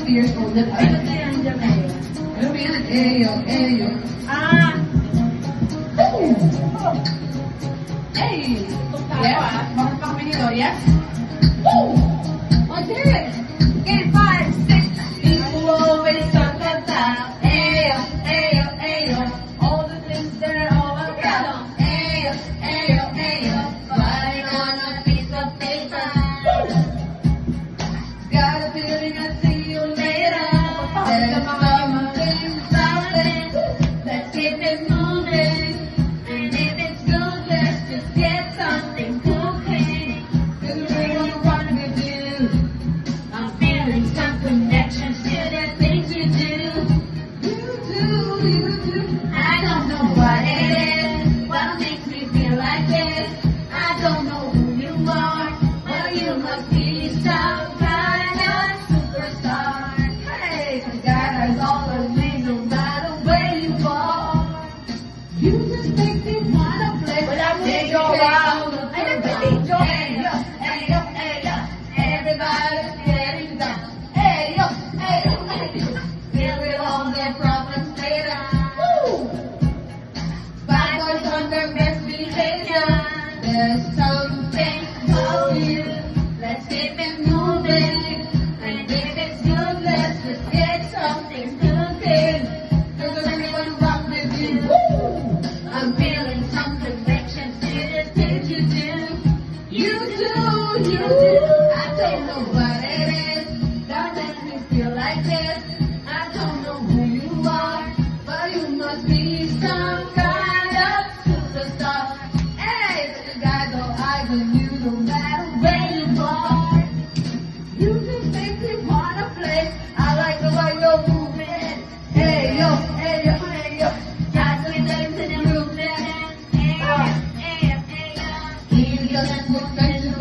22 years old. I, ano na yan, Jamel? Alam mo yan, Eyo, Eyo. Ah! Hey! Hey! Yeah. makapag yes? Woo! I did it!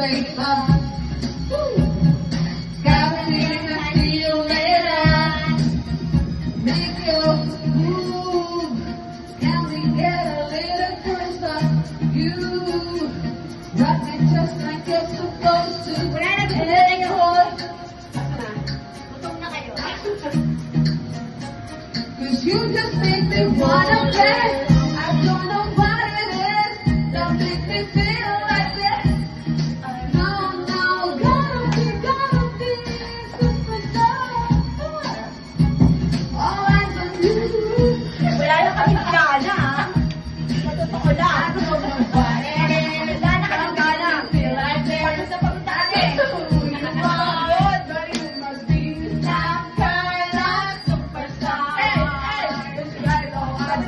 very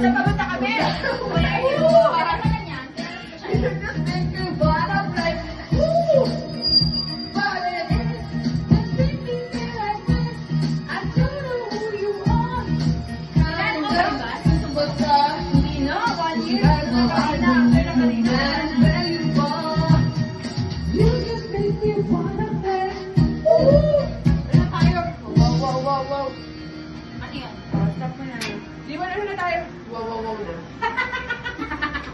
Sasagot na kami. Para sa kanya. Thank you, Bob. Like, woo! You just make me wanna muna.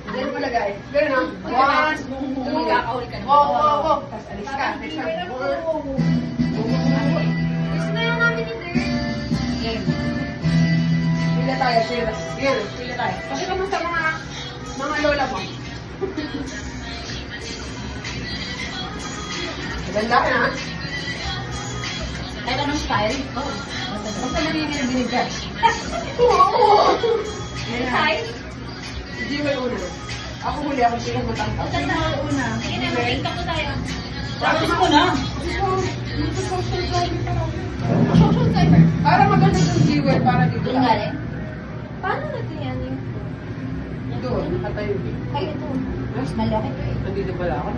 Ganun pala guys. Ganun ang one, two, Oo, oo, oo. Tapos alis ka. Next time. Gusto na lang namin yung girl. Game. Pila tayo, Shira. Yan, pila tayo. Kasi kamusta mga mga lola mo? Maganda ka na. Kahit anong style. Oo. Basta lang yung binibigay. Oo. Tay? Hindi may ulo. Ako huli, ako pinagmatangkap. Hindi may una. Sige na, mag-tiktok ko tayo. Practice mo na. Social driver. Social driver. Para maganda yung viewer, para dito. Yung. Paano natin yan yung Doon, nakatayo. Kayo doon. Malaki. Nandito pala ako.